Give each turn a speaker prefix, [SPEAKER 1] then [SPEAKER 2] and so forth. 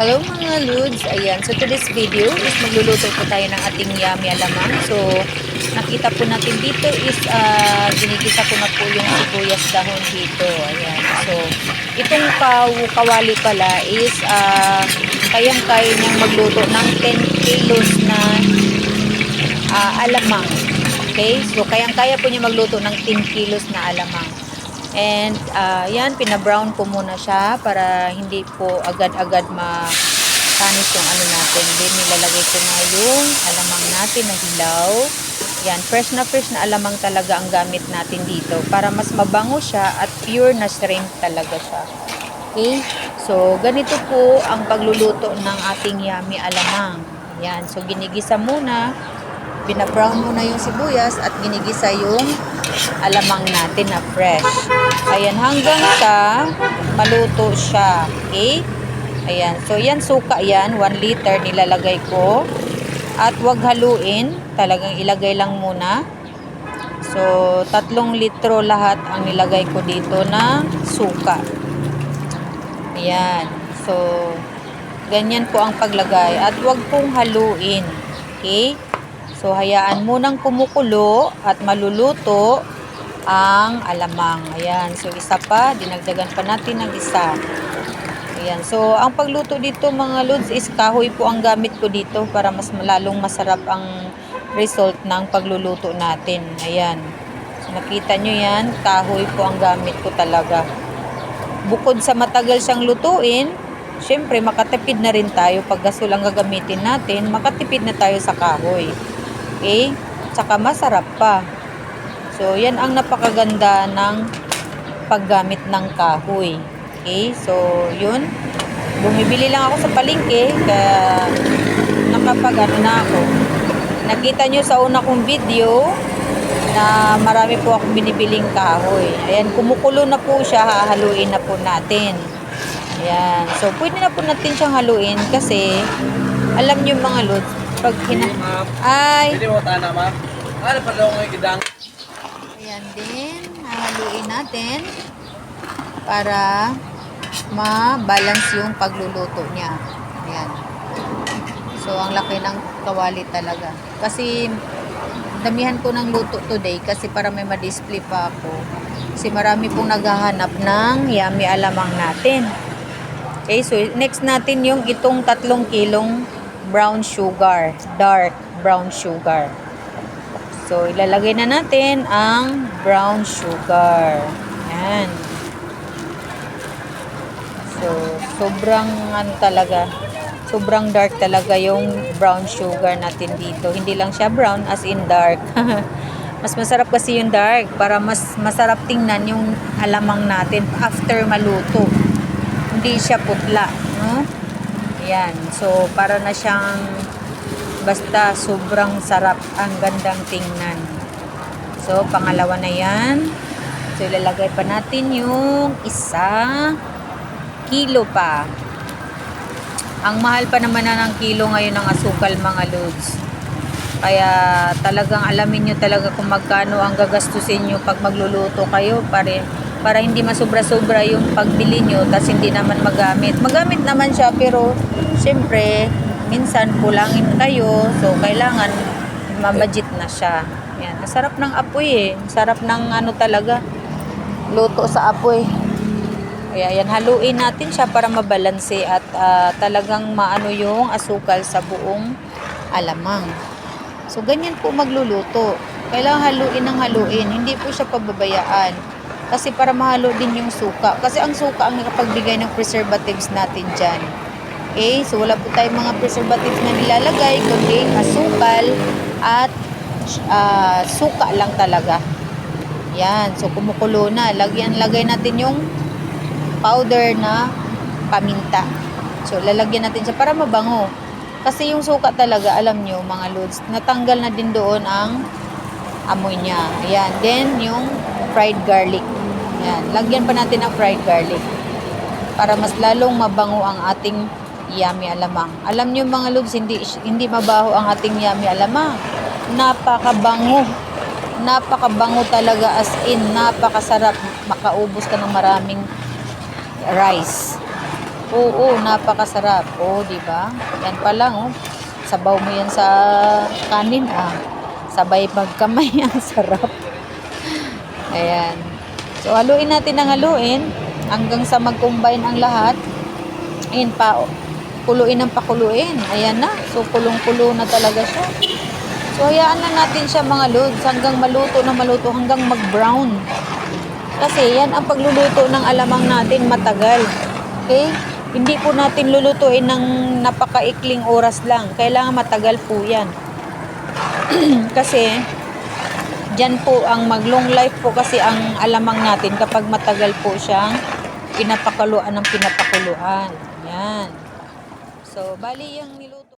[SPEAKER 1] Hello mga Ludes, ayan. So today's video is magluluto po tayo ng ating yummy alamang. So nakita po natin dito is ah, ginigisa ko na po yung sibuyas dahon dito. Ayan. So itong kaw kawali pala is ah, kayang-kaya niyang magluto ng 10 kilos na ah, alamang. Okay? So kayang-kaya po niya magluto ng 10 kilos na alamang. And ah, yan, pinabrown ko muna siya para hindi po agad-agad ma-tanis yung ano natin. Then nilalagay ko na yung alamang natin na hilaw. Yan, fresh na fresh na alamang talaga ang gamit natin dito para mas mabango siya at pure na shrimp talaga siya. Okay? So, ganito po ang pagluluto ng ating yummy alamang. Yan, so ginigisa muna binabrown muna yung sibuyas at ginigisa yung alamang natin na fresh. Ayan, hanggang sa maluto siya. Okay? Ayan. So, yan suka yan. 1 liter nilalagay ko. At wag haluin. Talagang ilagay lang muna. So, tatlong litro lahat ang nilagay ko dito na suka. Ayan. So, ganyan po ang paglagay. At wag pong haluin. Okay? So, hayaan munang kumukulo at maluluto ang alamang. Ayan. So, isa pa. Dinagdagan pa natin ng isa. Ayan. So, ang pagluto dito mga lods is kahoy po ang gamit ko dito para mas lalong masarap ang result ng pagluluto natin. Ayan. So, nakita nyo yan. Kahoy po ang gamit ko talaga. Bukod sa matagal siyang lutuin, syempre makatipid na rin tayo pag gasol ang gagamitin natin, makatipid na tayo sa kahoy. Okay? Tsaka masarap pa. So, yan ang napakaganda ng paggamit ng kahoy. Okay? So, yun. Bumibili lang ako sa palengke kaya nakapag ano na ako. Nakita nyo sa una kong video na marami po akong binibiling kahoy. Ayan, kumukulo na po siya, hahaluin na po natin. Ayan. So, pwede na po natin siyang haluin kasi alam nyo mga lods, pag
[SPEAKER 2] ma'am.
[SPEAKER 1] Ay!
[SPEAKER 2] Pwede mo tana, ma'am. Ano pa daw ngayon gidang?
[SPEAKER 1] Ayan din, hahaluin natin para ma-balance yung pagluluto niya. Ayan. So, ang laki ng kawali talaga. Kasi, damihan ko ng luto today kasi para may ma-display pa ako. Kasi marami pong naghahanap ng yummy alamang natin. Okay, so next natin yung itong tatlong kilong brown sugar, dark brown sugar. So, ilalagay na natin ang brown sugar. Yan. So, sobrang ano talaga, sobrang dark talaga yung brown sugar natin dito. Hindi lang siya brown as in dark. mas masarap kasi yung dark para mas masarap tingnan yung alamang natin after maluto. Hindi siya putla, no? Yan. So, para na siyang basta sobrang sarap ang gandang tingnan. So, pangalawa na yan. So, ilalagay pa natin yung isa kilo pa. Ang mahal pa naman na ng kilo ngayon ng asukal mga loads. Kaya talagang alamin nyo talaga kung magkano ang gagastusin nyo pag magluluto kayo para, para hindi masobra-sobra yung pagbili nyo tas hindi naman magamit. Magamit naman siya pero syempre minsan kulangin kayo so kailangan mabudget na siya. Yan. Ang sarap ng apoy eh. Ang sarap ng ano talaga luto sa apoy. Kaya yan, haluin natin siya para mabalanse at ah, talagang maano yung asukal sa buong alamang. So, ganyan po magluluto. Kailangan haluin ng haluin. Hindi po siya pababayaan. Kasi para mahalo din yung suka. Kasi ang suka ang nakapagbigay ng preservatives natin dyan. Okay? So, wala po tayong mga preservatives na nilalagay, kundi asukal at ah, suka lang talaga. Yan. So, kumukulo na. Lagyan, lagay natin yung powder na paminta. So, lalagyan natin siya para mabango. Kasi yung suka talaga, alam nyo, mga loads, natanggal na din doon ang amoy niya. Ayan. Then, yung fried garlic. Ayan. Lagyan pa natin ng fried garlic. Para mas lalong mabango ang ating yummy alamang. Alam nyo mga loads, hindi, hindi mabaho ang ating yummy alamang. Napakabango. Napakabango talaga as in. Napakasarap. Makaubos ka ng maraming rice. Oo, napakasarap. Oo, di ba? Yan pa lang, oh. Sabaw mo yan sa kanin, ah. Sabay magkamay, ang sarap. Ayan. So, haluin natin ang haluin hanggang sa mag-combine ang lahat. Ayan pa, oh. Kuluin ang pakuluin. Ayan na. So, kulong-kulo na talaga siya. So, hayaan na natin siya mga loads hanggang maluto na maluto, hanggang mag-brown. Kasi yan ang pagluluto ng alamang natin matagal. Okay? Hindi po natin lulutuin ng napakaikling oras lang. Kailangan matagal po yan. kasi, dyan po ang mag-long life po kasi ang alamang natin kapag matagal po siyang pinapakuluan ng pinapakuluan. Yan. So, bali yung